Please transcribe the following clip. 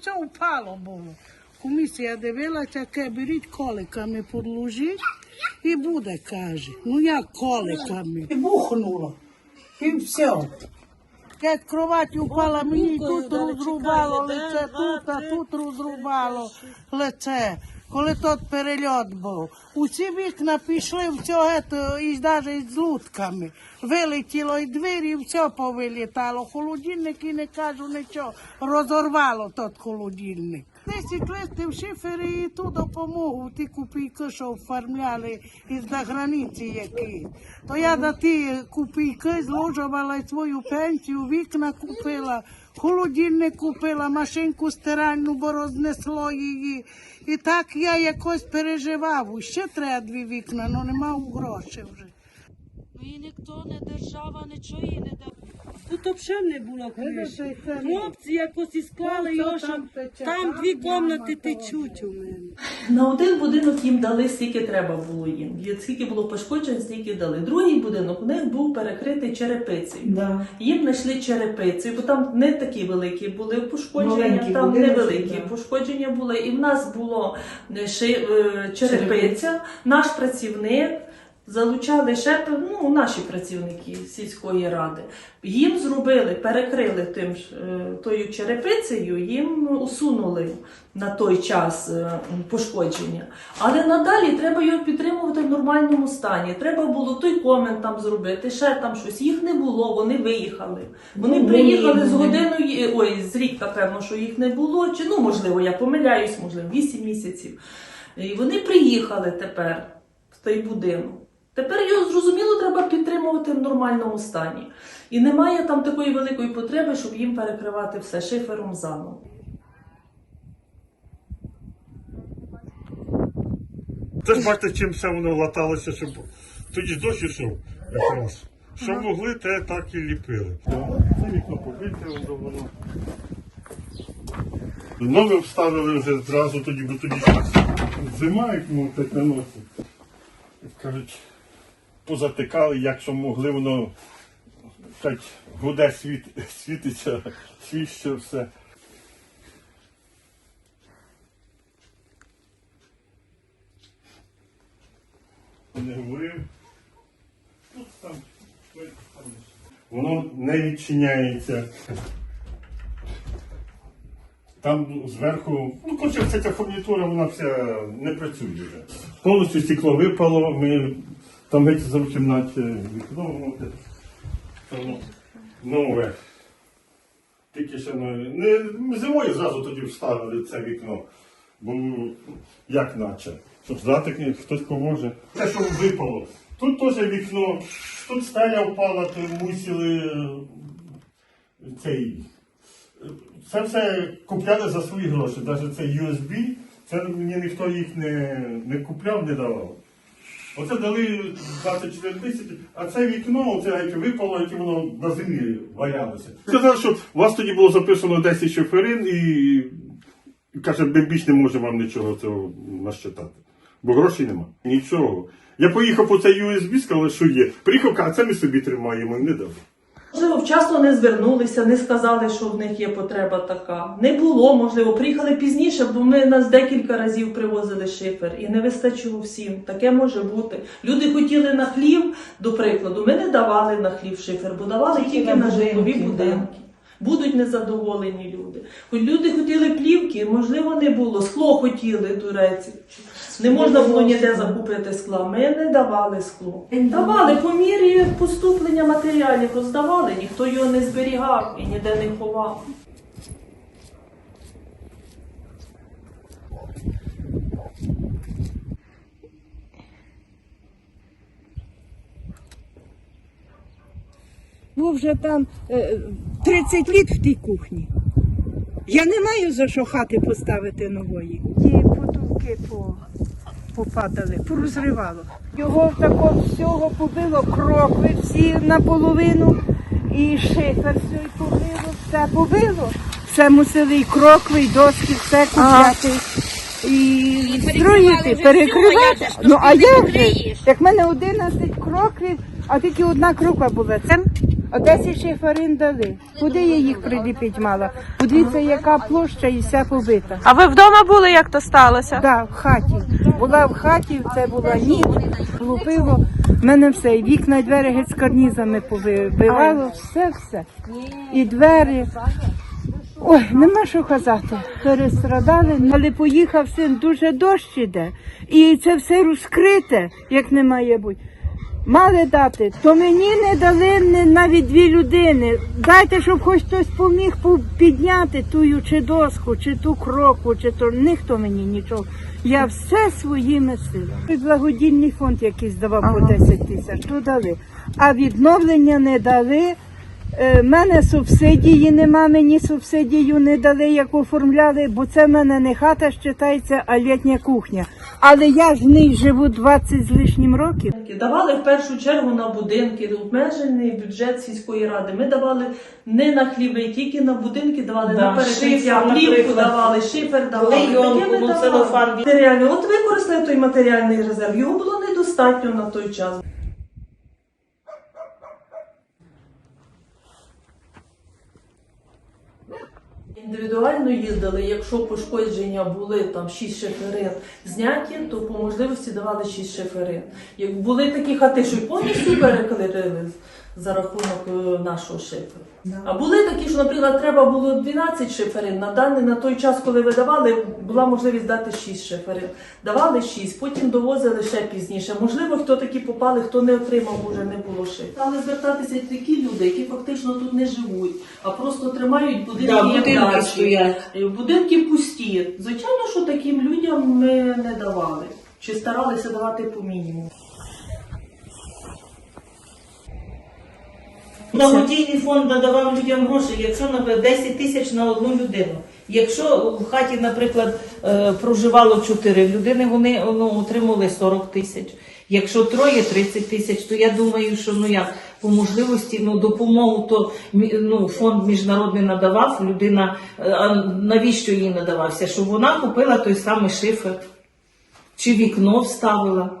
все впало було. Комісія дивилася, яке беріть коликами подложіть і буде, каже. Ну як коликами? І бухнуло. І все. Як кровать упала, мені тут розрубало лице, тут, а тут розрубало лице. Коли тот перельот був. Усі вікна пішли в цього і навіть з лутками. Вилетіло і двері, і все повилітало. Холодильник і не кажу нічого. Розорвало тот холодильник. Десять листів шифери і ту допомогу, ті копійки, що оформляли із за границі які. То я на ті копійки зложувала свою пенсію, вікна купила, холодильник купила, машинку стиральну, бо рознесло її. І так я якось переживав. Ще треба дві вікна, але нема грошей вже. Ну і ніхто не держава, нічого не дав. Тут взагалі не було криші. Хлопці якось і склали Ну, його, що там дві кімнати течуть у мене. На один будинок їм дали скільки треба було їм. Скільки було пошкоджень, стільки дали. Другий будинок у них був перекритий черепицею. Да. Їм знайшли черепицею, бо там не такі великі були пошкодження, Маленькі там будиночки, невеликі да. пошкодження були. І в нас було е, ши, е, черепиця, наш працівник. Залучали ще ну, наші працівники сільської ради. Їм зробили, перекрили тим е, тою черепицею, їм усунули на той час е, пошкодження. Але надалі треба його підтримувати в нормальному стані. Треба було той комент там зробити, ще там щось. Їх не було, вони виїхали. Вони Ну, приїхали з годиною, ой, з рік, напевно, що їх не було. Чи ну можливо, я помиляюсь, можливо, 8 місяців. І вони приїхали тепер в той будинок. Тепер його зрозуміло треба підтримувати в нормальному стані. І немає там такої великої потреби, щоб їм перекривати все шифером заново. Це ж бачите, чим все воно латалося, щоб тоді дощ ішов якраз. Що могли, те так і ліпили. Це вікно побите, воно воно. Нове вставили вже зразу тоді, бо тоді зима, як ну, так на. Кажуть, позатикали, як що могли, воно так гуде світ, світиться, свіще все. не говорив. Воно не відчиняється. Там зверху, ну, коротше, вся ця фурнітура, вона вся не працює вже. Повністю стекло випало, ми там геть за в кімнаті вікно, воно нове. Тільки ще не, не зимою зразу тоді вставили це вікно. Бо як наче, щоб знати, хтось поможе. Те, що випало. Тут теж вікно, тут стеля впала, то мусили е, цей. Це все купляли за свої гроші. Навіть це USB, це мені ніхто їх не, не купляв, не давав. Оце дали 24 тисячі, а це вікно, оце випало, яке воно на землі валялося. Сказав, що у вас тоді було записано 10 шоферин і каже, більш не можемо вам нічого цього нащитати. Бо грошей нема. Нічого. Я поїхав по цей USB, сказали, що є. Приїхав, каже, це ми собі тримаємо, і не дали. Можливо, вчасно не звернулися, не сказали, що в них є потреба така. Не було, можливо, приїхали пізніше, бо ми нас декілька разів привозили шифер і не вистачило всім. Таке може бути. Люди хотіли на хлів, до прикладу, ми не давали на хлів шифер, бо давали Тільки тільки на житлові будинки. Будуть незадоволені люди. Хоч люди хотіли плівки, можливо, не було. Скло хотіли дуреці. Не можна було ніде закупити скла. Ми не давали скло. Давали по мірі поступлення матеріалів, роздавали, ніхто його не зберігав і ніде не ховав. Бо вже там е, 30 літ в тій кухні. Я не маю за що хати поставити нової. Ті потолки по, попадали, порозривало. Його такого всього побило, крокви всі наполовину, і шифер все і побило, все побило. Все мусили і крокви, і доски, все купляти. І, строїти, перекривати. Ну а як же? Як в мене 11 кроквів, а тільки одна кроква була. Це А 10 шиферин дали. Куди я їх приліпить мала? Подивіться, яка площа і вся побита. А ви вдома були, як то сталося? Да, в хаті. Була в хаті, це була ніч, лупило. В мене все, і вікна, і двері геть з карнізами повибивало, все, все. І двері. Ой, нема що казати. Перестрадали, але поїхав син, дуже дощ іде. І це все розкрите, як не має бути. Мали дати, то мені не дали навіть дві людини. Дайте, щоб хоч хтось поміг підняти тую чи доску, чи ту кроку, чи то ніхто мені нічого. Я все своїми силами. Благодійний фонд якийсь давав по 10 тисяч, то дали. А відновлення не дали. Е, мене субсидії нема, мені субсидію не дали, як оформляли, бо це в мене не хата считається, а літня кухня. Але я ж в ній живу 20 з лишнім років. Давали в першу чергу на будинки, обмежений бюджет сільської ради. Ми давали не на хліби, тільки на будинки давали Да, на перекриття, плівку давали, шифер давали. Ну, давали. Матеріально, от використали той матеріальний резерв. Його було недостатньо на той час. Індивідуально їздили, якщо пошкодження були там 6 шиферин зняті, то по можливості давали 6 шиферин. Як були такі хати, що повністю перекрили за рахунок е, нашого шиферу. А були такі, що, наприклад, треба було 12 шиферин. На даний на той час, коли видавали, була можливість дати 6 шиферин. Давали 6, потім довозили ще пізніше. Можливо, хто такі попали, хто не отримав, може не було шиферу. Але звертатися такі люди, які фактично тут не живуть, а просто тримають будинки, Да, будинки стоять. Е, Будинки пусті. Звичайно, що таким людям ми не давали. Чи старалися давати по мінімуму. Благодійний фонд надавав людям гроші, якщо наприклад, 10 тисяч на одну людину. Якщо в хаті, наприклад, е, проживало 4 людини, вони ну, отримали 40 тисяч. Якщо троє 30 тисяч, то я думаю, що ну як по можливості ну допомогу то ну, фонд міжнародний надавав. Людина е, а навіщо їй надавався? Щоб вона купила той самий шифер чи вікно вставила.